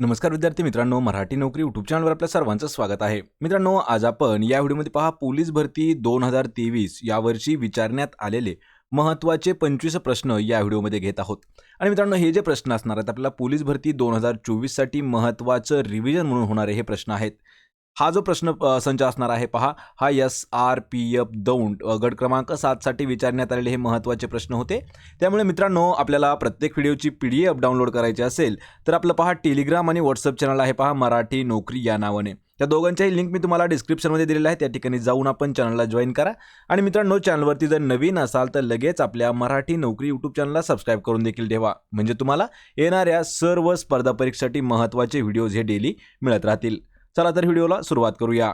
नमस्कार विद्यार्थी मित्रांनो मराठी नोकरी युट्यूब चॅनलवर आपल्या सर्वांचं स्वागत आहे. मित्रांनो आज आपण या व्हिडिओमध्ये पहा पोलीस भरती दोन हजार तेवीस यावर्षी विचारण्यात आलेले महत्त्वाचे पंचवीस प्रश्न या व्हिडिओमध्ये घेत आहोत. आणि मित्रांनो हे जे प्रश्न असणार आहेत आपल्याला पोलीस भरती दोन हजार चोवीससाठी महत्त्वाचं रिव्हिजन म्हणून होणारे हे प्रश्न आहेत. हा जो प्रश्न संच असणार आहे पहा. हा S R P F Daund गट क्रमांक सातसाठी विचारण्यात आलेले हे महत्त्वाचे प्रश्न होते. त्यामुळे मित्रांनो आपल्याला प्रत्येक व्हिडिओची पी डी एफ डाउनलोड करायची असेल तर आपलं पहा टेलिग्राम आणि व्हॉट्सअप चॅनल आहे पहा मराठी नोकरी या नावाने. त्या दोघांच्याही लिंक मी तुम्हाला डिस्क्रिप्शनमध्ये दिलेला आहे त्या ठिकाणी जाऊन आपण चॅनलला जॉईन करा. आणि मित्रांनो चॅनलवरती जर नवीन असाल तर लगेच आपल्या मराठी नोकरी यूट्यूब चॅनलला सबस्क्राईब करून देखील ठेवा. म्हणजे तुम्हाला येणाऱ्या सर्व स्पर्धा परीक्षेसाठी महत्त्वाचे व्हिडिओज हे डेली मिळत राहतील. चला तर व्हिडिओला सुरुवात करूया.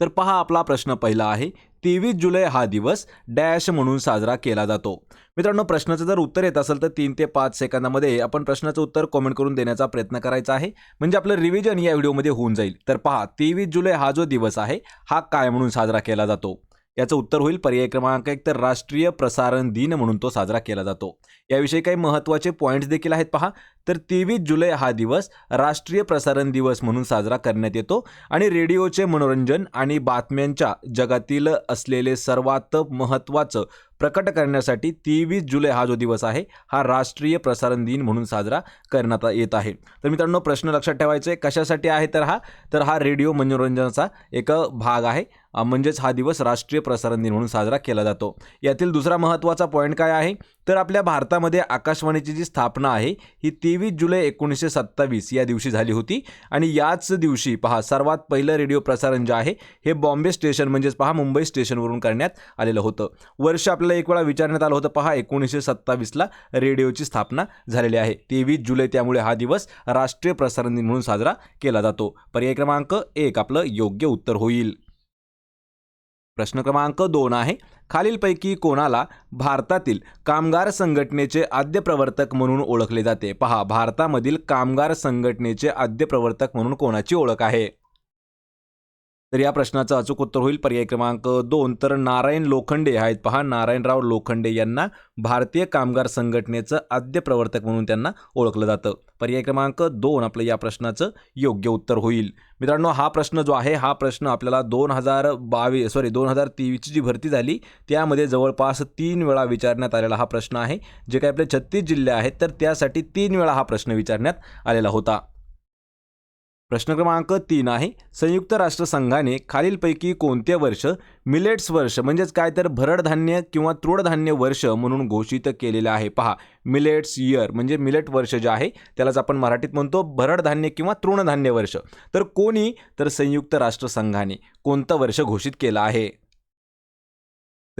तर पहा आपला प्रश्न पहिला आहे तेवीस जुलै हा दिवस डॅश म्हणून साजरा केला जातो. मित्रांनो प्रश्नाचं जर उत्तर येत असेल तर तीन ते पाच सेकंदामध्ये आपण प्रश्नाचं उत्तर कॉमेंट करून देण्याचा प्रयत्न करायचा आहे. म्हणजे आपलं रिव्हिजन या व्हिडिओमध्ये होऊन जाईल. तर पहा तेवीस जुलै हा जो दिवस आहे हा काय म्हणून साजरा केला जातो? याचं उत्तर होईल. पर्याय क्रमांक एक तर राष्ट्रीय प्रसारण दिन म्हणून तो साजरा केला जातो. याविषयी काही महत्त्वाचे पॉईंट्स देखील आहेत पहा. तर तेवीस जुलै हा दिवस राष्ट्रीय प्रसारण दिवस म्हणून साजरा करण्यात येतो आणि रेडिओचे मनोरंजन आणि बातम्यांच्या जगातील असलेले सर्वात महत्त्वाचं प्रकट करण्यासाठी तेवीस जुलै हा जो दिवस आहे हा राष्ट्रीय प्रसारण दिन म्हणून साजरा करण्यात येत आहे. तर मित्रांनो प्रश्न लक्षात ठेवायचा आहे कशासाठी आहे तर हा? तर हा रेडिओ मनोरंजनाचा एक भाग आहे. म्हणजेच हा दिवस राष्ट्रीय प्रसारण दिन म्हणून साजरा केला जातो. यातील दुसरा महत्त्वाचा पॉईंट काय आहे? तर आपल्या भारतामध्ये आकाशवाणीची जी स्थापना आहे ही तेवीस जुलै एकोणीसशे सत्तावीस या दिवशी झाली होती. आणि याच दिवशी पहा सर्वात पहिलं रेडिओ प्रसारण जे आहे हे बॉम्बे स्टेशन म्हणजेच पहा मुंबई स्टेशनवरून करण्यात आलेलं होतं. वर्ष आपल्याला एक वेळा विचारण्यात आलं होतं. पहा एकोणीसशे सत्तावीसला रेडिओची स्थापना झालेली आहे. तेवीस जुलै त्यामुळे हा दिवस राष्ट्रीय प्रसारण दिन म्हणून साजरा केला जातो. पर्याय क्रमांक एक आपलं योग्य उत्तर होईल. प्रश्न क्रमांक दोन आहे. खालीलपैकी कोणाला भारतातील कामगार संघटनेचे आद्य प्रवर्तक म्हणून ओळखले जाते? पहा भारतामधील कामगार संघटनेचे आद्य प्रवर्तक म्हणून कोणाची ओळख आहे? तर या प्रश्नाचं अचूक उत्तर होईल. पर्याय क्रमांक दोन. तर नारायण लोखंडे आहेत पहा. नारायणराव लोखंडे यांना भारतीय कामगार संघटनेचं आद्य प्रवर्तक म्हणून त्यांना ओळखलं जातं. पर्याय क्रमांक दोन आपलं या प्रश्नाचं योग्य उत्तर होईल. मित्रांनो हा प्रश्न जो आहे हा प्रश्न आपल्याला दोन हजार बावीस सॉरी दोन हजार तेवीसची जी भरती झाली त्यामध्ये जवळपास तीन वेळा विचारण्यात आलेला हा प्रश्न आहे. जे काही आपले छत्तीस जिल्हे आहेत तर त्यासाठी तीन वेळा हा प्रश्न विचारण्यात आलेला होता. प्रश्न क्रमांक तीन आहे. संयुक्त राष्ट्रसंघाने खालीलपैकी कोणते वर्ष मिलेट्स वर्ष म्हणजेच काय तर भरडधान्य किंवा तृणधान्य वर्ष म्हणून घोषित केलेलं आहे. पहा मिलेट्स इयर म्हणजे मिलेट वर्ष जे आहे त्यालाच आपण मराठीत म्हणतो भरडधान्य किंवा तृणधान्य वर्ष. तर कोणी तर संयुक्त राष्ट्रसंघाने कोणतं वर्ष घोषित केलं आहे?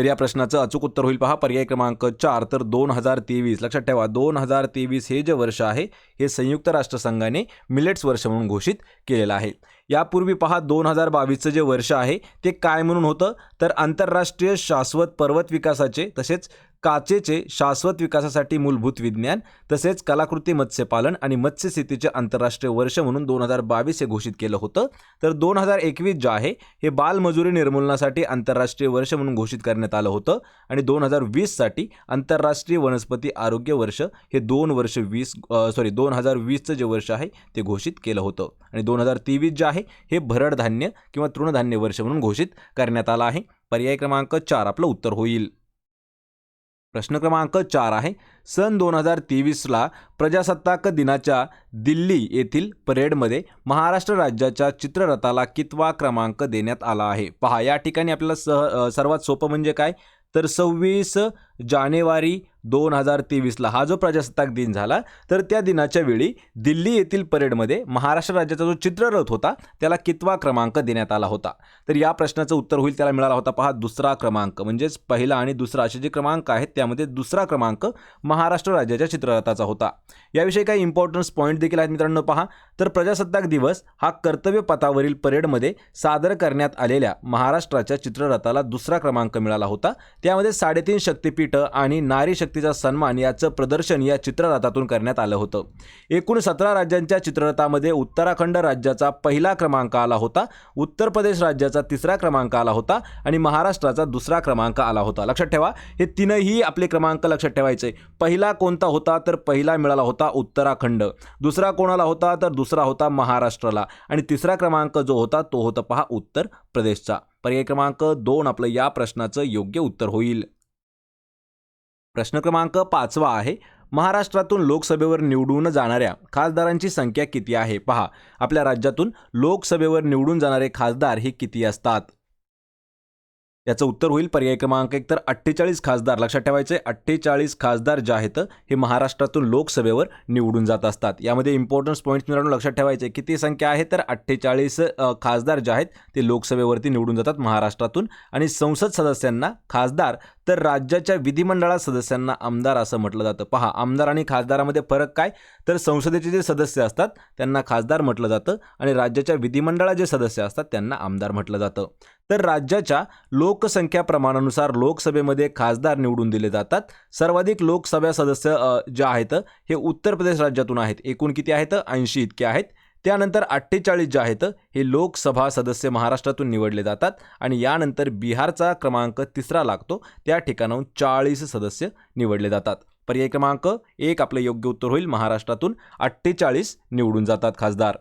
तर या प्रश्नाचं अचूक उत्तर होईल पहा. पर्याय क्रमांक चार तर दोन हजार तेवीस. लक्षात ठेवा दोन हजार तेवीस हे जे वर्ष आहे हे संयुक्त राष्ट्रसंघाने मिलेट्स वर्ष म्हणून घोषित केलेलं आहे. यापूर्वी पहा दोन हजार बावीसचं जे वर्ष आहे ते काय म्हणून होतं? तर आंतरराष्ट्रीय शाश्वत पर्वत विकासाचे तसेच काचेचे शाश्वत विकासासाठी मूलभूत विज्ञान तसेच कलाकृती मत्स्यपालन आणि मत्स्यशेतीचे आंतरराष्ट्रीय वर्ष म्हणून दोन हजार बावीस हे घोषित केलं होतं. तर दोन हजार एकवीस जे आहे हे बालमजुरी निर्मूलनासाठी आंतरराष्ट्रीय वर्ष म्हणून घोषित करण्यात आलं होतं आणि दोन हजार वीससाठी आंतरराष्ट्रीय वनस्पती आरोग्य वर्ष हे दोन वर्ष वीस सॉरी दोन हजार वीसचं जे वर्ष आहे ते घोषित केलं होतं. आणि दोन हजार तेवीस जे आहे हे भरड धान्य किंवा तृणधान्य वर्ष म्हणून घोषित करण्यात आलं आहे. पर्याय क्रमांक चार आपलं उत्तर होईल. प्रश्न क्रमांक चार आहे. सन दोन हजार तेवीसला प्रजासत्ताक दिनाच्या दिल्ली येथील परेडमध्ये महाराष्ट्र राज्याच्या चित्ररथाला कितवा क्रमांक देण्यात आला आहे? पहा या ठिकाणी आपल्याला सह सर्वात सोपं म्हणजे काय? तर सव्वीस जानेवारी दोन हजार तेवीसला हा जो प्रजासत्ताक दिन झाला तर त्या दिनाच्या वेळी दिल्ली येथील परेडमध्ये महाराष्ट्र राज्याचा जो चित्ररथ होता त्याला कितवा क्रमांक देण्यात आला होता. तर या प्रश्नाचं उत्तर होईल त्याला मिळाला होता पहा दुसरा क्रमांक. म्हणजेच पहिला आणि दुसरा असे जे क्रमांक आहेत त्यामध्ये दुसरा क्रमांक महाराष्ट्र राज्याच्या चित्ररथाचा होता. याविषयी काही इम्पॉर्टन्स पॉईंट देखील आहेत मित्रांनो पहा. तर प्रजासत्ताक दिवस हा कर्तव्य पथावरील परेडमध्ये सादर करण्यात आलेल्या महाराष्ट्राच्या चित्ररथाला दुसरा क्रमांक मिळाला होता. त्यामध्ये साडेतीन शक्तिपीठं आणि नारी शक्ती शक्तीचा सन्मान याचं प्रदर्शन या चित्ररथातून करण्यात आलं होतं. एकूण सतरा राज्यांच्या चित्ररथामध्ये उत्तराखंड राज्याचा पहिला क्रमांक आला होता उत्तर प्रदेश राज्याचा तिसरा क्रमांक आला होता आणि महाराष्ट्राचा दुसरा क्रमांक आला होता. लक्षात ठेवा हे तीनही आपले क्रमांक लक्षात ठेवायचे. पहिला कोणता होता तर पहिला मिळाला होता उत्तराखंड. दुसरा कोणाला होता तर दुसरा होता महाराष्ट्राला. आणि तिसरा क्रमांक जो होता तो होता पहा उत्तर प्रदेशचा. पर्याय क्रमांक दोन आपलं या प्रश्नाचं योग्य उत्तर होईल. प्रश्न क्रमांक पाचवा आहे. महाराष्ट्रातून लोकसभेवर निवडून जाणाऱ्या खासदारांची संख्या किती आहे? पहा. आपल्या राज्यातून लोकसभेवर निवडून जाणारे खासदार हे किती असतात? याचं उत्तर होईल पर्याय क्रमांक एक. तर अठ्ठेचाळीस खासदार लक्षात ठेवायचे अठ्ठेचाळीस खासदार जे आहेत हे महाराष्ट्रातून लोकसभेवर निवडून जात असतात. यामध्ये इम्पॉर्टन्स पॉईंट्स मिळवून लक्षात ठेवायचे किती संख्या आहे? तर अठ्ठेचाळीस खासदार जे आहेत ते लोकसभेवरती निवडून जातात महाराष्ट्रातून. आणि संसद सदस्यांना खासदार तर राज्याच्या विधिमंडळात सदस्यांना आमदार असं म्हटलं जातं. पहा आमदार आणि खासदारामध्ये फरक काय? तर संसदेचे जे सदस्य असतात त्यांना खासदार म्हटलं जातं. आणि राज्याच्या विधिमंडळात जे सदस्य असतात त्यांना आमदार म्हटलं जातं. तर राज्याच्या लोकसंख्या प्रमाणानुसार लोकसभेमध्ये खासदार निवडून दिले जातात. सर्वाधिक लोकसभा सदस्य जे आहेत हे उत्तर प्रदेश राज्यातून आहेत. एकूण किती आहेत? ऐंशी इतके आहेत. त्यानंतर अठ्ठेचाळीस जे आहेत हे लोकसभा सदस्य महाराष्ट्रातून निवडले जातात आणि यानंतर बिहारचा क्रमांक तिसरा लागतो. त्या ठिकाणाहून चाळीस सदस्य निवडले जातात. पर्याय क्रमांक एक आपलं योग्य उत्तर होईल. महाराष्ट्रातून अठ्ठेचाळीस निवडून जातात खासदार.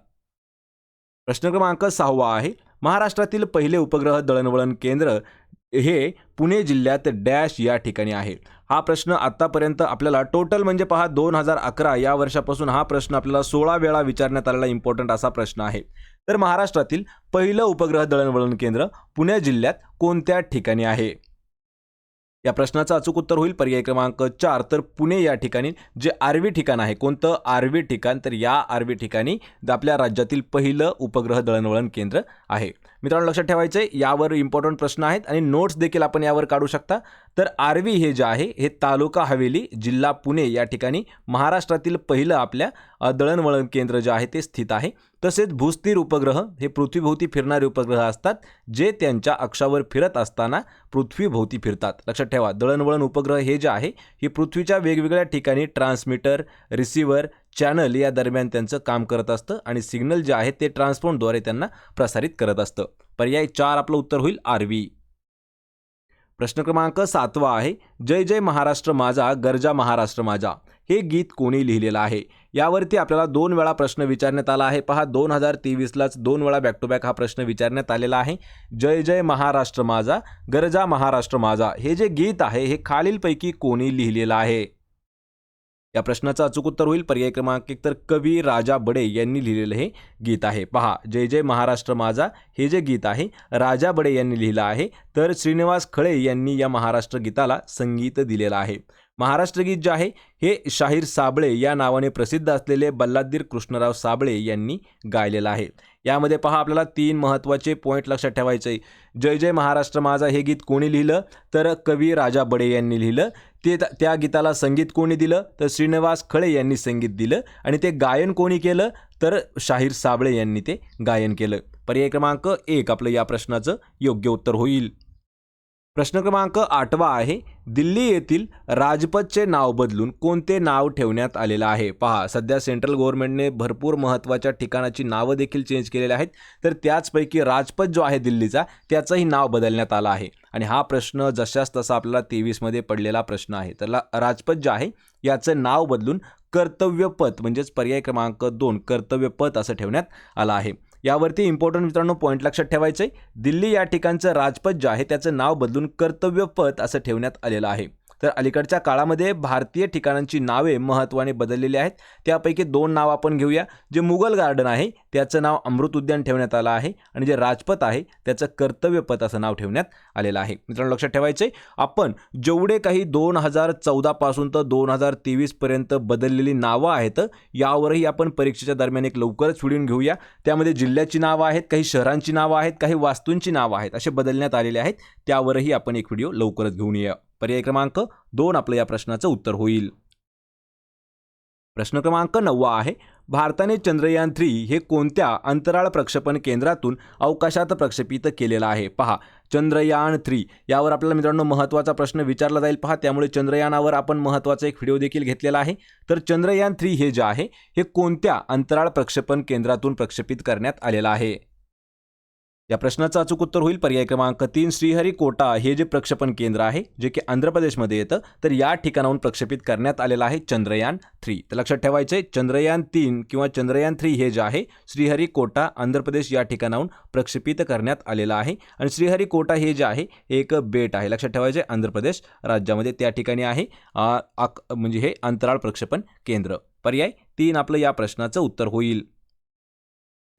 प्रश्न क्रमांक सहावा आहे. महाराष्ट्रातील पहिले उपग्रह दळणवळण केंद्र हे पुणे जिल्ह्यात डॅश या ठिकाणी आहे. हा प्रश्न आत्तापर्यंत आपल्याला टोटल म्हणजे पहा दोन हजार अकरा या वर्षापासून हा प्रश्न आपल्याला सोळा वेळा विचारण्यात आलेला इम्पॉर्टंट असा प्रश्न आहे. तर महाराष्ट्रातील पहिलं उपग्रह दळणवळण केंद्र पुणे जिल्ह्यात कोणत्या ठिकाणी आहे? या प्रश्नाचं अचूक उत्तर होईल. पर्याय क्रमांक चार. तर पुणे या ठिकाणी जे आर्वी ठिकाण आहे कोणतं आर्वी ठिकाण? तर या आर्वी ठिकाणी आपल्या राज्यातील पहिलं उपग्रह दळणवळण केंद्र आहे. मित्रांनो लक्षात ठेवायचं यावर इम्पॉर्टंट प्रश्न आहेत आणि नोट्स देखील आपण यावर काढू शकता. तर आर्वी हे जे आहे हे तालुका हवेली जिल्हा पुणे या ठिकाणी महाराष्ट्रातील पहिलं आपल्या दळणवळण केंद्र जे आहे ते स्थित आहे. तसेच भूस्थिर उपग्रह हे पृथ्वीभोवती फिरणारे उपग्रह असतात जे त्यांच्या अक्षावर फिरत असताना पृथ्वीभोवती फिरतात. लक्षात ठेवा दळणवळण उपग्रह हे जे आहे हे पृथ्वीच्या वेगवेगळ्या ठिकाणी ट्रान्समीटर रिसिव्हर चॅनल या दरम्यान त्यांचं काम करत असतं आणि सिग्नल जे आहे ते ट्रान्सपोर्टद्वारे त्यांना प्रसारित करत असतं. पर्याय चार आपलं उत्तर होईल आरवी प्रश्न क्रमांक सातवा आहे जय जय महाराष्ट्र माझा गरजा महाराष्ट्र माझा. हे गीत कोणी लिहिलेलं आहे? यावरती आपल्याला दोन वेळा प्रश्न विचारण्यात आला आहे. पहा दोन हजार तेवीसलाच दोन वेळा बॅक टू बॅक हा प्रश्न विचारण्यात आलेला आहे. जय जय महाराष्ट्र माझा गरजा महाराष्ट्र माझा. हे जे गीत आहे हे खालीलपैकी कोणी लिहिलेलं आहे? या प्रश्नाचं अचूक उत्तर होईल. पर्याय क्रमांक एक तर कवी राजा बडे यांनी लिहिलेलं हे गीत आहे. पहा जय जय महाराष्ट्र माझा हे जे गीत आहे राजा बडे यांनी लिहिलं आहे. तर श्रीनिवास खळे यांनी या महाराष्ट्र गीताला संगीत दिलेलं आहे. महाराष्ट्र गीत जे आहे हे शाहीर साबळे या नावाने प्रसिद्ध असलेले बल्लादीर कृष्णराव साबळे यांनी गायलेलं आहे. यामध्ये पहा आपल्याला तीन महत्त्वाचे पॉईंट लक्षात ठेवायचे जय जय महाराष्ट्र माझा हे गीत कोणी लिहिलं? तर कवी राजा बडे यांनी लिहिलं. ते त्या गीताला संगीत कोणी दिलं? तर श्रीनिवास खळे यांनी संगीत दिलं. आणि ते गायन कोणी केलं? तर शाहीर साबळे यांनी ते गायन केलं. पर्याय क्रमांक एक आपलं या प्रश्नाचं योग्य उत्तर होईल. प्रश्न क्रमांक आठवा आहे दिल्ली येथील राजपथचे नाव बदलून कोणते नाव ठेवण्यात आलेलं आहे? पहा सध्या सेंट्रल गव्हर्नमेंटने भरपूर महत्त्वाच्या ठिकाणाची नावं देखील चेंज केलेली आहेत. तर त्याचपैकी राजपथ जो आहे दिल्लीचा त्याचंही नाव बदलण्यात आलं आहे. आणि हा प्रश्न जशाच तसा आपल्याला तेवीसमध्ये पडलेला प्रश्न आहे. तर राजपथ जे आहे याचं नाव बदलून कर्तव्यपथ म्हणजेच पर्याय क्रमांक दोन कर्तव्यपथ असं ठेवण्यात आलं आहे. यावरती इम्पॉर्टंट मित्रांनो पॉईंट लक्षात ठेवायचं आहे दिल्ली या ठिकाणचं राजपथ जे आहे त्याचं नाव बदलून कर्तव्यपथ असं ठेवण्यात आलेलं आहे. तर अलीकडच्या काळामध्ये भारतीय ठिकाणांची नावे महत्त्वाने बदललेली आहेत. त्यापैकी दोन नाव आपण घेऊया. जे मुघल गार्डन आहे त्याचं नाव अमृत उद्यान ठेवण्यात आलं आहे आणि जे राजपथ आहे त्याचं कर्तव्यपथ असं नाव ठेवण्यात आलेलं आहे. मित्रांनो लक्षात ठेवायचं आहे आपण जेवढे काही दोन हजार चौदापासून तर दोन हजार तेवीसपर्यंत बदललेली नावं आहेत यावरही आपण परीक्षेच्या दरम्यान एक लवकरच व्हिडिओ घेऊया. त्यामध्ये जिल्ह्याची नावं आहेत काही शहरांची नावं आहेत काही वास्तूंची नावं आहेत असे बदलण्यात आलेले आहेत. त्यावरही आपण एक व्हिडिओ लवकरच घेऊन येऊया. पर्याय क्रमांक दोन आपलं या प्रश्नाचं उत्तर होईल. प्रश्न क्रमांक नववा आहे भारताने चंद्रयान थ्री हे कोणत्या अंतराळ प्रक्षेपण केंद्रातून अवकाशात प्रक्षेपित केलेलं आहे? पहा चंद्रयान थ्री यावर आपल्याला मित्रांनो महत्त्वाचा प्रश्न विचारला जाईल. पहा त्यामुळे चंद्रयानावर आपण महत्त्वाचा एक व्हिडिओ देखील घेतलेला आहे. तर चंद्रयान थ्री हे जे आहे हे कोणत्या अंतराळ प्रक्षेपण केंद्रातून प्रक्षेपित करण्यात आलेलं आहे? या प्रश्नाचं अचूक उत्तर होईल. पर्याय क्रमांक तीन श्रीहरिकोटा हे जे प्रक्षेपण केंद्र आहे जे की आंध्र प्रदेशमध्ये येतं तर या ठिकाणाहून प्रक्षेपित करण्यात आलेलं आहे चंद्रयान थ्री. तर लक्षात ठेवायचं आहे चंद्रयान तीन किंवा चंद्रयान थ्री हे जे आहे श्रीहरिकोटा आंध्र प्रदेश या ठिकाणाहून प्रक्षेपित करण्यात आलेलं आहे. आणि श्रीहरिकोटा हे जे आहे एक बेट आहे. लक्षात ठेवायचे आंध्र प्रदेश राज्यामध्ये त्या ठिकाणी आहे. आक म्हणजे हे अंतराळ प्रक्षेपण केंद्र. पर्याय तीन आपलं या प्रश्नाचं उत्तर होईल.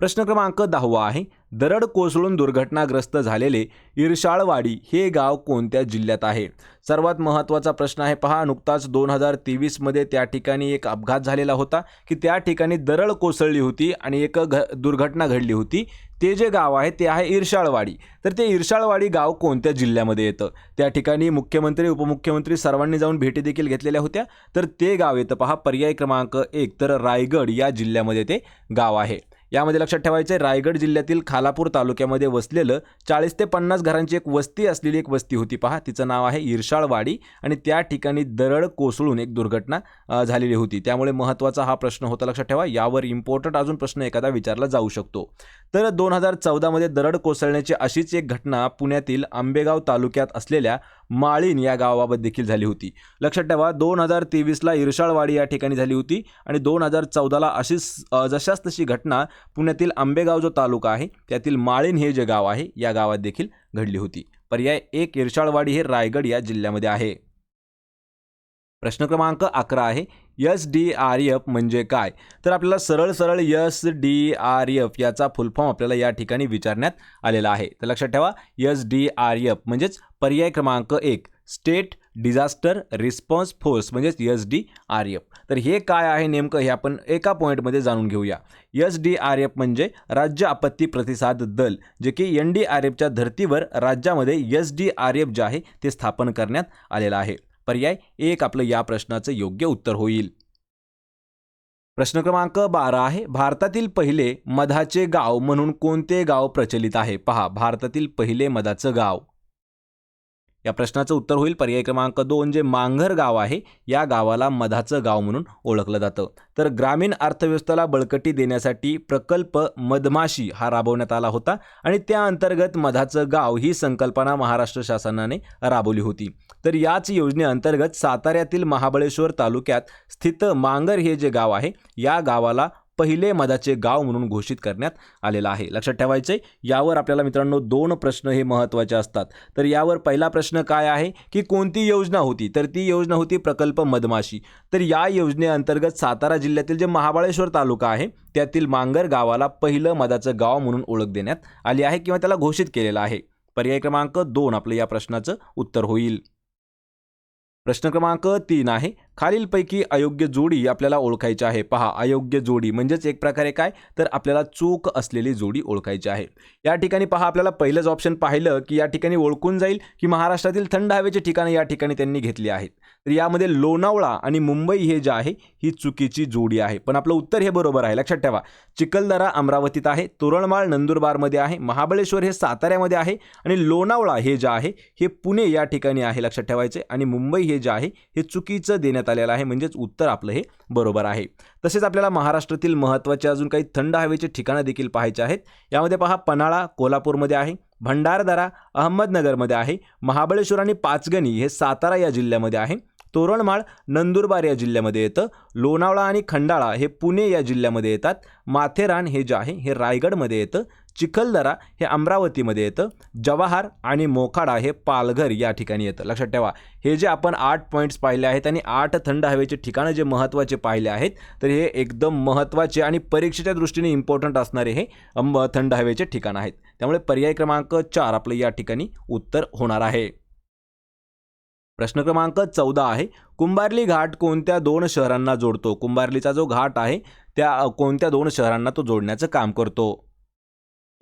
प्रश्न क्रमांक दहावा आहे. दरड कोसळून दुर्घटनाग्रस्त झालेले इरशाळवाडी हे गाव कोणत्या जिल्ह्यात आहे? सर्वात महत्त्वाचा प्रश्न आहे पहा. नुकताच दोन हजार तेवीसमध्ये त्या ठिकाणी एक अपघात झालेला होता की त्या ठिकाणी दरड कोसळली होती आणि एक घ दुर्घटना घडली होती. ते जे गाव आहे ते आहे इरशाळवाडी. तर ते इरशाळवाडी गाव कोणत्या जिल्ह्यामध्ये येतं? त्या ठिकाणी मुख्यमंत्री उपमुख्यमंत्री सर्वांनी जाऊन भेटी देखील घेतलेल्या होत्या. तर ते गाव येतं पहा. पर्याय क्रमांक एक तर रायगड या जिल्ह्यामध्ये ते गाव आहे. यामध्ये लक्षात ठेवायचं आहे रायगड जिल्ह्यातील खालापूर तालुक्यामध्ये वसलेलं चाळीस ते पन्नास घरांची एक वस्ती असलेली एक वस्ती होती पहा. तिचं नाव आहे इरशाळवाडी आणि त्या ठिकाणी दरड कोसळून एक दुर्घटना झालेली होती. त्यामुळे महत्त्वाचा हा प्रश्न होता लक्षात ठेवा. यावर इम्पॉर्टंट अजून प्रश्न एखादा विचारला जाऊ शकतो. तर दोन हजार चौदामध्ये दरड कोसळण्याची अशीच एक घटना पुण्यातील आंबेगाव तालुक्यात असलेल्या माळीन या गावाबाबत देखील झाली होती. लक्षात ठेवा दोन हजार तेवीसला इरशाळवाडी या ठिकाणी झाली होती आणि दोन हजार चौदाला अशीच जशाच तशी घटना पुण्यातील आंबेगाव जो तालुका आहे त्यातील माळीन हे जे गाव आहे या गावात देखील घडली होती. पर्याय एक इरशाळवाडी हे रायगड या जिल्ह्यामध्ये आहे. प्रश्न क्रमांक अकरा आहे एस डी आर एफ म्हणजे काय? तर आपल्याला सरळ सरळ एस डी आर एफ याचा फुलफॉर्म आपल्याला या ठिकाणी विचारण्यात आलेला आहे. तर लक्षात ठेवा एस डी आर एफ म्हणजेच पर्याय क्रमांक एक स्टेट डिझास्टर रिस्पॉन्स फोर्स म्हणजेच एस डी आर एफ तर हे काय आहे नेमकं हे आपण एका पॉईंटमध्ये जाणून घेऊया. एस डी आर एफ म्हणजे राज्य आपत्ती प्रतिसाद दल जे की एन डी आर एफच्या धर्तीवर राज्यामध्ये एस डी आर एफ जे आहे ते स्थापन करण्यात आलेलं आहे. पर्याय एक आपलं या प्रश्नाचं योग्य उत्तर होईल. प्रश्न क्रमांक बारा आहे. भारतातील पहिले मधाचे गाव म्हणून कोणते गाव प्रचलित आहे? पहा भारतातील पहिले मधाचं गाव. या प्रश्नाचं उत्तर होईल. पर्याय क्रमांक दोन जे मांघर गाव आहे या गावाला मधाचं गाव म्हणून ओळखलं जातं. तर ग्रामीण अर्थव्यवस्थेला बळकटी देण्यासाठी प्रकल्प मधमाशी हा राबवण्यात आला होता आणि त्या अंतर्गत मधाचं गाव ही संकल्पना महाराष्ट्र शासनाने राबवली होती. तर याच योजनेअंतर्गत साताऱ्यातील महाबळेश्वर तालुक्यात स्थित मांगर हे जे गाव आहे या गावाला पहिले मधाचे गाव म्हणून घोषित करण्यात आलेलं आहे. लक्षात ठेवायचं आहे यावर आपल्याला मित्रांनो दोन प्रश्न हे महत्त्वाचे असतात. तर यावर पहिला प्रश्न काय आहे? की कोणती योजना होती? तर ती योजना होती प्रकल्प मधमाशी. तर या योजनेअंतर्गत सातारा जिल्ह्यातील जे महाबळेश्वर तालुका आहे त्यातील मांगर गावाला पहिलं मधाचं गाव म्हणून ओळख देण्यात आली आहे किंवा त्याला घोषित केलेलं आहे. पर्याय क्रमांक दोन आपलं या प्रश्नाचं उत्तर होईल. प्रश्न क्रमांक तीन आहे. खालीलपैकी अयोग्य जोडी आपल्याला ओळखायची आहे. पहा अयोग्य जोडी म्हणजेच एक प्रकारे काय? तर आपल्याला चूक असलेली जोडी ओळखायची आहे. या ठिकाणी पहा आपल्याला पहिलंच ऑप्शन पाहिलं की या ठिकाणी ओळखून जाईल की महाराष्ट्रातील थंड हवेची ठिकाणं या ठिकाणी त्यांनी घेतली आहेत. तर यामध्ये लोणावळा आणि मुंबई हे जे आहे ही चुकीची जोडी आहे. पण आपलं उत्तर हे बरोबर आहे. लक्षात ठेवा. चिखलदरा अमरावतीत आहे तोरणमाळ नंदुरबारमध्ये आहे महाबळेश्वर हे साताऱ्यामध्ये आहे आणि लोणावळा हे जे आहे हे पुणे या ठिकाणी आहे लक्षात ठेवायचे. आणि मुंबई हे जे आहे हे चुकीचं देण्यात आलेलं आहे. म्हणजेच उत्तर आपलं हे बरोबर आहे. तसेच आपल्याला महाराष्ट्रातील महत्त्वाचे अजून काही थंड हवेचे ठिकाणं देखील पाहायचे आहेत. यामध्ये पहा पन्हाळा कोल्हापूरमध्ये आहे. भंडारदरा अहमदनगरमध्ये आहे. महाबळेश्वर आणि पाचगणी हे सातारा या जिल्ह्यामध्ये आहे. तोरणमाळ नंदुरबार या जिल्ह्यामध्ये येतं. लोणावळा आणि खंडाळा हे पुणे या जिल्ह्यामध्ये येतात. माथेरान हे जे आहे हे रायगडमध्ये येतं. चिखलदरा हे अमरावतीमध्ये येतं. जवाहर आणि मोखाडा हे पालघर या ठिकाणी येतं. लक्षात ठेवा हे जे आपण आठ पॉईंट्स पाहिले आहेत आणि आठ थंड हवेचे ठिकाणं जे महत्त्वाचे पाहिले आहेत तर हे एकदम महत्त्वाचे आणि परीक्षेच्या दृष्टीने इम्पॉर्टंट असणारे हे थंड हवेचे ठिकाण आहेत. त्यामुळे पर्याय क्रमांक चार आपलं या ठिकाणी उत्तर होणार आहे. प्रश्न क्रमांक चौदा आहे. कुंभारली घाट कोणत्या दोन शहरांना जोडतो? कुंभारलीचा जो घाट आहे त्या कोणत्या दोन शहरांना तो जोडण्याचं काम करतो?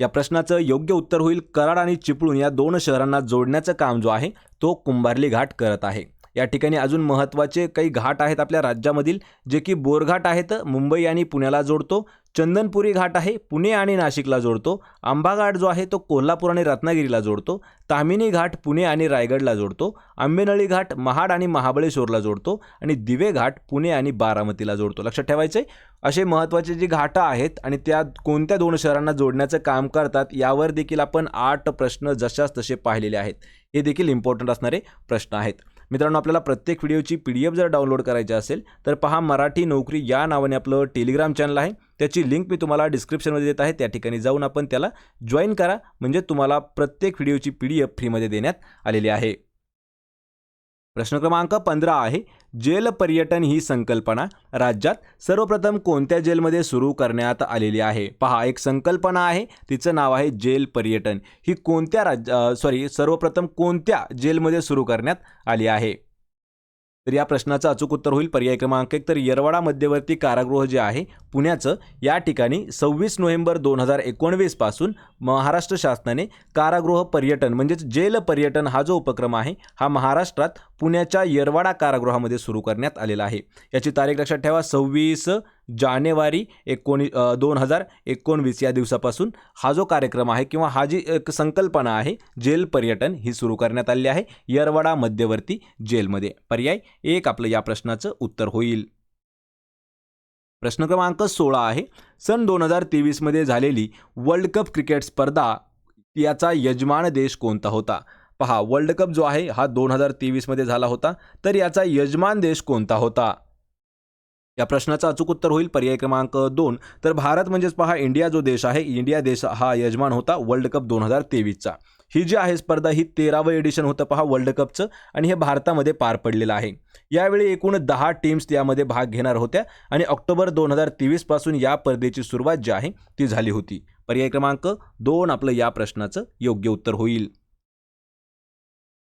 या प्रश्नाचं योग्य उत्तर होईल कराड आणि चिपळूण या दोन शहरांना जोडण्याचं काम जो आहे तो कुंभारली घाट करत आहे. या ठिकाणी अजून महत्त्वाचे काही घाट आहेत आपल्या राज्यामधील जे की बोरघाट आहेत मुंबई आणि पुण्याला जोडतो. चंदनपुरी घाट आहे पुणे आणि नाशिकला जोडतो. आंबा घाट जो आहे तो कोल्हापूर आणि रत्नागिरीला जोडतो. तामिनी घाट पुणे आणि रायगडला जोडतो. आंबेनळी घाट महाड आणि महाबळेश्वरला जोडतो. आणि दिवे घाट पुणे आणि बारामतीला जोडतो. लक्षात ठेवायचं असे महत्त्वाचे जी घाटं आहेत आणि त्या कोणत्या दोन शहरांना जोडण्याचं काम करतात यावर देखील आपण आठ प्रश्न जशास तसे पाहिलेले आहेत. हे देखील इम्पॉर्टंट असणारे प्रश्न आहेत. मित्रांनो आपल्याला प्रत्येक व्हिडिओची पी डी एफ जर डाउनलोड करायची असेल तर पहा मराठी नोकरी या नावाने आपलं टेलिग्राम चॅनल आहे. त्याची लिंक मी तुम्हाला डिस्क्रिप्शनमध्ये देत आहे. त्या ठिकाणी जाऊन आपण त्याला जॉईन करा. म्हणजे तुम्हाला प्रत्येक व्हिडिओची पी डी एफ फ्रीमध्ये देण्यात आलेली आहे. प्रश्न क्रमांक पंधरा आहे जेल पर्यटन ही संकल्पना राज्यात सर्वप्रथम कोणत्या जेलमध्ये सुरू करण्यात आलेली आहे? पहा एक संकल्पना आहे तिचं नाव आहे जेल पर्यटन. ही कोणत्या राज्य सॉरी सर्वप्रथम कोणत्या जेलमध्ये सुरू करण्यात आली आहे? तर या प्रश्नाचं अचूक उत्तर होईल. पर्याय क्रमांक एक तर येरवाडा मध्यवर्ती कारागृह जे आहे पुण्याचं या ठिकाणी सव्वीस नोव्हेंबर दोन हजार एकोणवीसपासून महाराष्ट्र शासनाने कारागृह पर्यटन म्हणजेच जेल पर्यटन हा जो उपक्रम आहे हा महाराष्ट्रात पुण्याच्या येरवाडा कारागृहामध्ये सुरू करण्यात आलेला आहे. याची तारीख लक्षात ठेवा सव्वीस जानेवारी एकोणी दोन हजार एकोणवीस या दिवसापासून हा जो कार्यक्रम आहे किंवा हा जी एक संकल्पना आहे जेल पर्यटन ही सुरू करण्यात आली आहे येरवाडा मध्यवर्ती जेलमध्ये. पर्याय एक आपलं या प्रश्नाचं उत्तर होईल. प्रश्न क्रमांक सोळा आहे. सन दोन हजार तेवीसमध्ये झालेली वर्ल्ड कप क्रिकेट स्पर्धा याचा यजमान देश कोणता होता? पहा वर्ल्ड कप जो आहे हा दोन हजार तेवीसमध्ये झाला होता तर याचा यजमान देश कोणता होता? या प्रश्नाचं अचूक उत्तर होईल पर्याय क्रमांक दोन. तर भारत म्हणजेच पहा इंडिया जो देश आहे इंडिया देश हा यजमान होता वर्ल्ड कप दोन हजार तेवीसचा. ही जी आहे स्पर्धा ही तेरावं एडिशन होतं पहा वर्ल्ड कपचं आणि हे भारतामध्ये पार पडलेलं आहे. यावेळी एकूण दहा टीम्स यामध्ये भाग घेणार होत्या आणि ऑक्टोबर दोन हजार तेवीसपासून या स्पर्धेची सुरुवात जी आहे ती झाली होती. पर्याय क्रमांक दोन आपलं या प्रश्नाचं योग्य उत्तर होईल.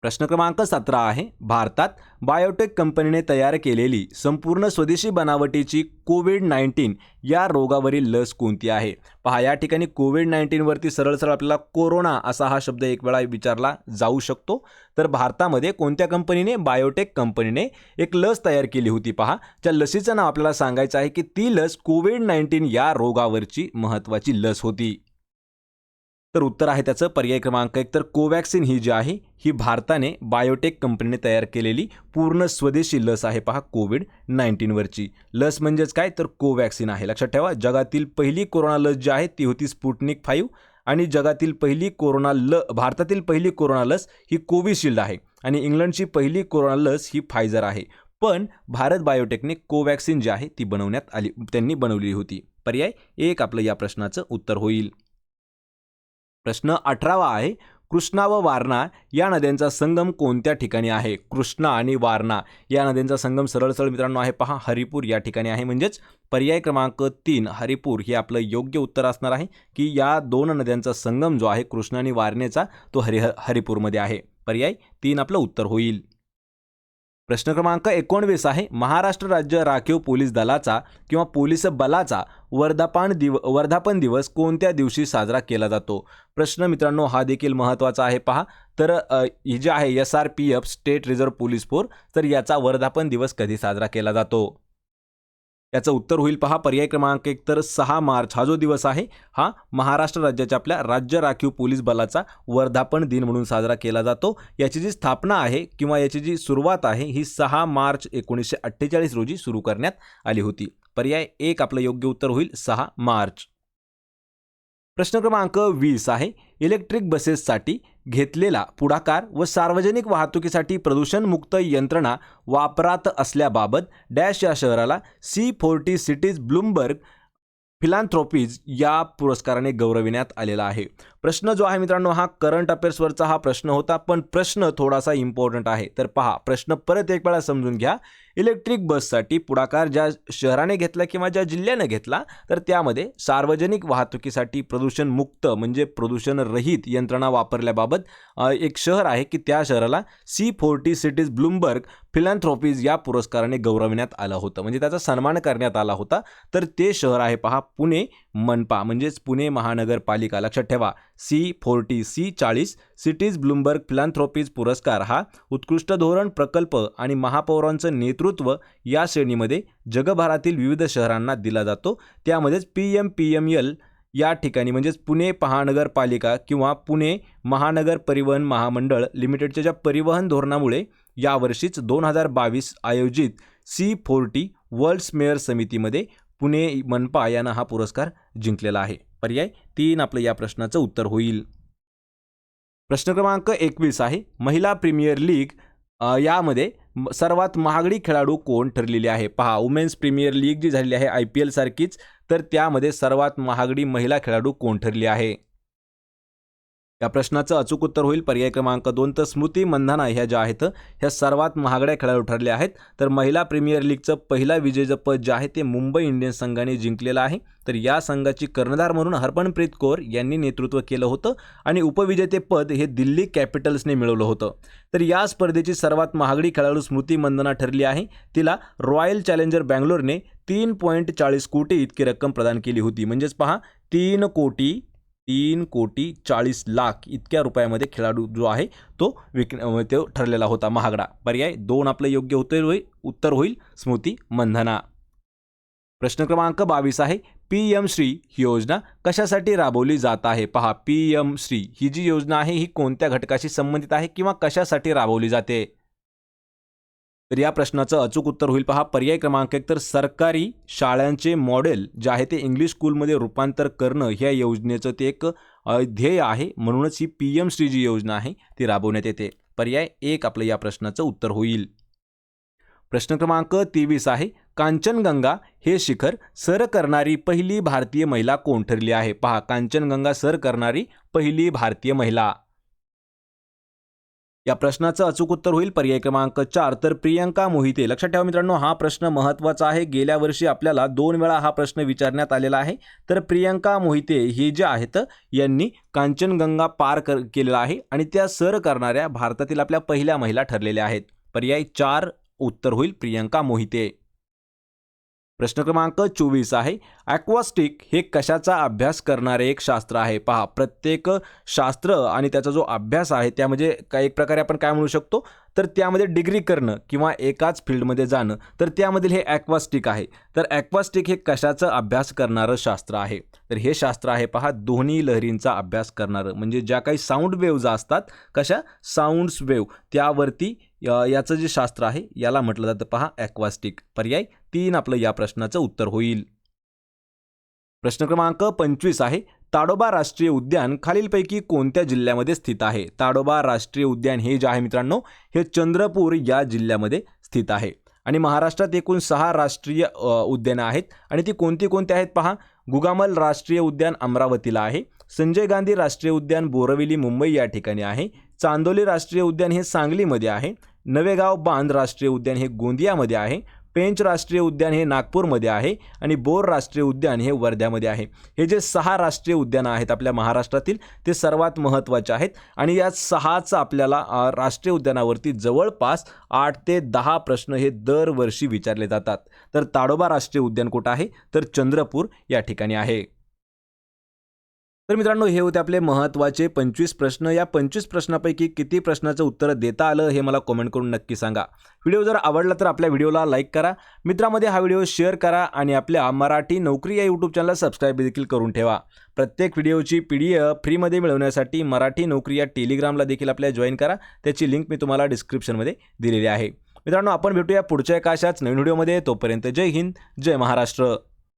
प्रश्न क्रमांक सतरा आहे. भारतात बायोटेक कंपनीने तयार केलेली संपूर्ण स्वदेशी बनावटीची कोविड नाईन्टीन या रोगावरील लस कोणती आहे? पहा या ठिकाणी कोविड नाईन्टीनवरती सरळ सरळ आपल्याला कोरोना असा हा शब्द एक वेळा विचारला जाऊ शकतो. तर भारतामध्ये कोणत्या कंपनीने बायोटेक कंपनीने एक लस तयार केली होती पहा? त्या लसीचं नाव आपल्याला सांगायचं आहे की ती लस कोविड नाईन्टीन या रोगावरची महत्त्वाची लस होती. तर उत्तर आहे त्याचं. पर्याय क्रमांक एक तर कोवॅक्सिन ही जी आहे ही भारताने बायोटेक कंपनीने तयार केलेली पूर्ण स्वदेशी लस आहे पहा कोविड नाईन्टीनवरची लस म्हणजेच काय? तर कोवॅक्सिन आहे. लक्षात ठेवा जगातील पहिली कोरोना लस जी आहे ती होती स्पुटनिक फाईव्ह आणि जगातील पहिली कोरोना ल भारतातील पहिली कोरोना लस ही कोविशिल्ड आहे आणि इंग्लंडची पहिली कोरोना लस ही फायझर आहे. पण भारत बायोटेकने कोवॅक्सिन जी आहे ती बनवण्यात आली त्यांनी बनवली होती. पर्याय एक आपलं या प्रश्नाचं उत्तर होईल. प्रश्न अठरावा आहे कृष्णा व वारणा या नद्यांचा संगम कोणत्या ठिकाणी आहे? कृष्णा आणि वारणा या नद्यांचा संगम सरळ सरळ मित्रांनो आहे पहा हरिपूर या ठिकाणी आहे. म्हणजेच पर्याय क्रमांक तीन हरिपूर हे आपलं योग्य उत्तर असणार आहे की या दोन नद्यांचा संगम जो आहे कृष्णा आणि वारणेचा तो हरिह हरिपूरमध्ये आहे. पर्याय तीन आपलं उत्तर होईल. प्रश्न क्रमांक एकोणवीस आहे. महाराष्ट्र राज्य राखीव पोलीस दलाचा किंवा पोलीस बलाचा वर्धापन दिव वर्धापन दिवस कोणत्या दिवशी साजरा केला जातो? प्रश्न मित्रांनो हा देखील महत्त्वाचा आहे पहा. तर ही जे आहे S R P F state reserve police force तर याचा वर्धापन दिवस कधी साजरा केला जातो? याचं उत्तर होईल पहा. पर्याय क्रमांक एक तर सहा मार्च हा जो दिवस आहे हा महाराष्ट्र राज्याच्या आपल्या राज्य राखीव पोलीस बलाचा वर्धापन दिन म्हणून साजरा केला जातो. याची जी स्थापना आहे किंवा याची जी सुरुवात आहे ही सहा मार्च एकोणीसशे अठ्ठेचाळीस रोजी सुरू करण्यात आली होती. पर्याय एक आपलं योग्य उत्तर होईल सहा मार्च. प्रश्न क्रमांक वीस आहे. इलेक्ट्रिक बसेससाठी घेतलेला पुढाकार व सार्वजनिक वाहतुकीसाठी प्रदूषणमुक्त यंत्रणा वापरात असल्याबाबत डॅश या शहराला C forty cities Bloomberg philanthropies या पुरस्काराने गौरविण्यात आलेला आहे. प्रश्न जो आहे मित्रांनो हा करंट अफेअर्सवरचा हा प्रश्न होता पण प्रश्न थोडासा इम्पॉर्टंट आहे. तर पहा प्रश्न परत एक वेळा समजून घ्या. इलेक्ट्रिक बससाठी पुढाकार ज्या शहराने घेतला किंवा ज्या जिल्ह्याने घेतला तर त्यामध्ये सार्वजनिक वाहतुकीसाठी प्रदूषणमुक्त म्हणजे प्रदूषणरहित यंत्रणा वापरल्याबाबत एक शहर आहे की त्या शहराला C forty cities Bloomberg philanthropies या पुरस्काराने गौरवण्यात आलं होतं. म्हणजे त्याचा सन्मान करण्यात आला होता. तर ते शहर आहे पहा पुणे. मनपा म्हणजेच पुणे महानगरपालिका. लक्षात ठेवा सी फोर्टी सी चाळीस सिटीज ब्लूमबर्ग फिलांथ्रॉपीज पुरस्कार हा उत्कृष्ट धोरण प्रकल्प आणि महापौरांचं नेतृत्व या श्रेणीमध्ये जगभरातील विविध शहरांना दिला जातो. त्यामध्येच P M P M L या ठिकाणी म्हणजेच पुणे महानगरपालिका किंवा पुणे महानगर परिवहन महामंडळ लिमिटेडच्या ज्या परिवहन धोरणामुळे यावर्षीच दोन हजार बावीस आयोजित सी फोर्टी वर्ल्ड्स मेयर समितीमध्ये पुणे मनपा यानं हा पुरस्कार जिंकलेला आहे. पर्याय तीन आपलं या प्रश्नाचं उत्तर होईल. प्रश्न क्रमांक एकवीस आहे. महिला प्रीमियर लीग यामध्ये सर्वात महागडी खेळाडू कोण ठरलेली आहे? पहा वुमेन्स प्रीमियर लीग जी झालेली आहे आय पी एलसारखीच तर त्यामध्ये सर्वात महागडी महिला खेळाडू कोण ठरली आहे? या प्रश्नाचं अचूक उत्तर होईल. पर्याय क्रमांक दोन तर स्मृती मंधाना ह्या ज्या आहेत ह्या सर्वात महागड्या खेळाडू ठरल्या आहेत. तर महिला प्रीमियर लीगचं पहिला विजेचं पद जे आहे ते मुंबई इंडियन्स संघाने जिंकलेलं आहे. तर या संघाची कर्णधार म्हणून हरपणप्रीत कौर यांनी नेतृत्व केलं होतं आणि उपविजेतेपद हे दिल्ली कॅपिटल्सने मिळवलं होतं. तर या स्पर्धेची सर्वात महागडी खेळाडू स्मृती मंदना ठरली आहे. तिला रॉयल चॅलेंजर बँगलोरने तीन पॉईंट चाळीस कोटी इतकी रक्कम प्रदान केली होती. म्हणजेच पहा तीन कोटी तीन कोटी चाळीस लाख इतक्या रुपयामध्ये खेळाडू जो आहे तो विक तो ठरलेला होता महागडा. पर्याय दोन आपलं योग्य उत्तर होईल उत्तर होईल स्मृती मंधना. प्रश्न क्रमांक बावीस आहे पी एम श्री ही योजना कशासाठी राबवली जात आहे? पहा पी एम श्री ही जी योजना आहे ही कोणत्या घटकाशी संबंधित आहे किंवा कशासाठी राबवली जाते? तर या प्रश्नाचं अचूक उत्तर होईल पहा. पर्याय क्रमांक एक तर सरकारी शाळांचे मॉडेल जे आहे ते इंग्लिश स्कूलमध्ये रूपांतर करणं ह्या योजनेचं ते एक ध्येय आहे. म्हणूनच ही पी एम श्री जी योजना आहे ती राबवण्यात येते. पर्याय एक आपलं या प्रश्नाचं उत्तर होईल. प्रश्न क्रमांक तेवीस आहे. कांचनगंगा हे शिखर सर करणारी पहिली भारतीय महिला कोण ठरली आहे? पहा कांचनगंगा सर करणारी पहिली भारतीय महिला. या प्रश्नाचं अचूक उत्तर होईल पर्याय क्रमांक चार. तर प्रियंका मोहिते लक्षात ठेवा मित्रांनो हा प्रश्न महत्त्वाचा आहे. गेल्या वर्षी आपल्याला दोन वेळा हा प्रश्न विचारण्यात आलेला आहे. तर प्रियंका मोहिते ही जे आहेत यांनी कांचनगंगा पार कर केलेला आहे आणि त्या सर करणाऱ्या भारतातील आपल्या पहिल्या महिला ठरलेल्या आहेत. पर्याय चार उत्तर होईल प्रियंका मोहिते. प्रश्न क्रमांक चोवीस आहे. ॲक्वास्टिक हे कशाचा अभ्यास करणारे एक शास्त्र आहे? पहा प्रत्येक शास्त्र आणि त्याचा जो अभ्यास आहे त्यामध्ये म्हणजे काय एक प्रकारे आपण काय म्हणू शकतो? तर त्यामध्ये डिग्री करणं किंवा एकाच फील्डमध्ये जाणं तर त्यामधील हे ॲक्वास्टिक आहे. तर ॲक्वास्टिक हे कशाचा अभ्यास करणारं शास्त्र आहे? तर हे शास्त्र आहे पहा दोन्ही लहरींचा अभ्यास करणारं. म्हणजे ज्या काही साऊंड वेव्ज असतात कशा? साऊंड्स वेव त्यावरती याचं जे शास्त्र आहे याला म्हटलं जातं पहा ॲक्वास्टिक. पर्याय तीन आपलं या प्रश्नाचं उत्तर होईल. प्रश्न क्रमांक पंचवीस आहे. ताडोबा राष्ट्रीय उद्यान खालीलपैकी कोणत्या जिल्ह्यामध्ये स्थित आहे? ताडोबा राष्ट्रीय उद्यान हे जे आहे मित्रांनो हे चंद्रपूर या जिल्ह्यामध्ये स्थित आहे. आणि महाराष्ट्रात एकूण सहा राष्ट्रीय उद्यानं आहेत. आणि ती कोणती कोणती आहेत पहा? गुगामल राष्ट्रीय उद्यान अमरावतीला आहे. संजय गांधी राष्ट्रीय उद्यान बोरविली मुंबई या ठिकाणी आहे. चांदोली राष्ट्रीय उद्यान हे सांगलीमध्ये आहे. नवेगाव बांध राष्ट्रीय उद्यान हे गोंदियामध्ये आहे. पेंच राष्ट्रीय उद्यान हे नागपूरमध्ये आहे आणि बोर राष्ट्रीय उद्यान हे वर्ध्यामध्ये आहे. हे जे सहा राष्ट्रीय उद्यानं आहेत आपल्या महाराष्ट्रातील ते सर्वात महत्त्वाचे आहेत आणि या सहाच आपल्याला राष्ट्रीय उद्यानावरती जवळपास आठ ते दहा प्रश्न हे दरवर्षी विचारले जातात. तर ताडोबा राष्ट्रीय उद्यान कुठं आहे? तर चंद्रपूर या ठिकाणी आहे. तर मित्रांनो हे होते आपले महत्त्वाचे पंचवीस प्रश्न. या पंचवीस प्रश्नापैकी किती प्रश्नाचं उत्तर देता आलं हे मला कमेंट करून नक्की सांगा. व्हिडिओ जर आवडला तर आपल्या व्हिडिओला लाईक करा. मित्रामध्ये हा व्हिडिओ शेअर करा आणि आपल्या मराठी नोकरी या यूट्यूब चॅनलला सबस्क्राईब देखील करून ठेवा. प्रत्येक व्हिडिओची पी डी एफ फ्रीमध्ये मिळवण्यासाठी मराठी नोकरी या टेलिग्रामला देखील आपल्या जॉईन करा. त्याची लिंक मी तुम्हाला डिस्क्रिप्शनमध्ये दिलेली आहे. मित्रांनो आपण भेटूया पुढच्या एका अशाच नवीन व्हिडिओमध्ये. तोपर्यंत जय हिंद जय महाराष्ट्र.